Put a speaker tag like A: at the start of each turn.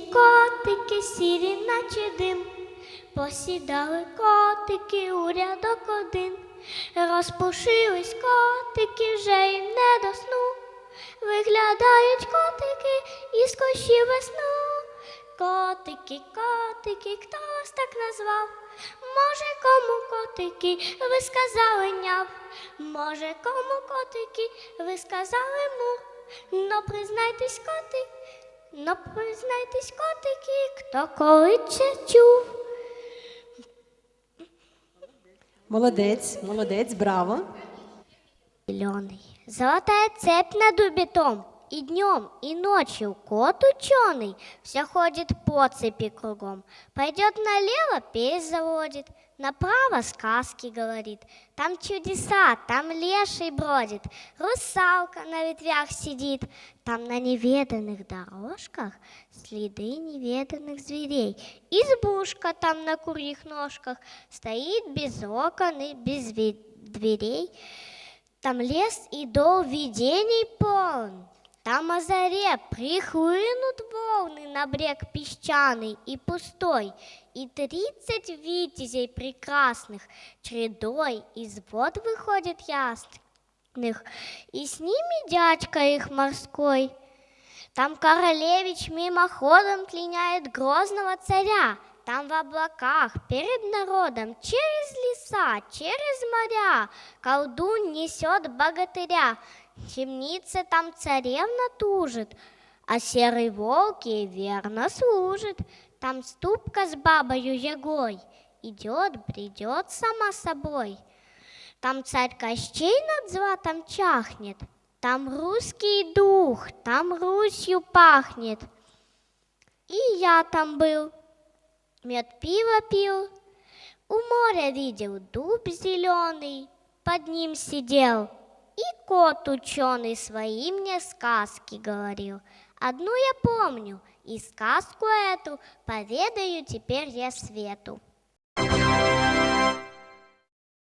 A: котики сірі, наче дим, посідали котики у рядок один, розпушились котики, вже їм не до сну, виглядають котики із кущі весну. Котики, котики, хто вас так назвав? Може, кому котики ви сказали няв? Може, кому котики ви сказали му? Но признайтесь, коти, но признайтесь, котики, хто коли це чув.
B: Молодець, молодець, браво.
A: Зеленый. Золотая цепь над убитом. И днем, и ночью кот ученый все ходит по цепи кругом. Пойдет налево, песнь заводит, направо сказки говорит. Там чудеса, там леший бродит, русалка на ветвях сидит. Там на неведанных дорожках следы неведанных зверей. Избушка там на курьих ножках стоит без окон и без ве- дверей. Там лес и до видений полн. Там о заре прихлынут волны на брег песчаный и пустой, И тридцать витязей прекрасных чередой из вод выходит ясных, И с ними дядька их морской. Там королевич мимоходом клиняет грозного царя. Там в облаках перед народом через леса, через моря колдун несет богатыря. В темнице там царевна тужит, а серый волк ей верно служит. Там ступка с бабою Егой идет, бредет сама собой. Там царь Кощей над златом чахнет, там русский дух, там Русью пахнет. И я там был, мед пиво пил, у моря видел дуб зеленый, под ним сидел, и кот ученый свои мне сказки говорил. Одну я помню, и сказку эту поведаю теперь я свету. thank you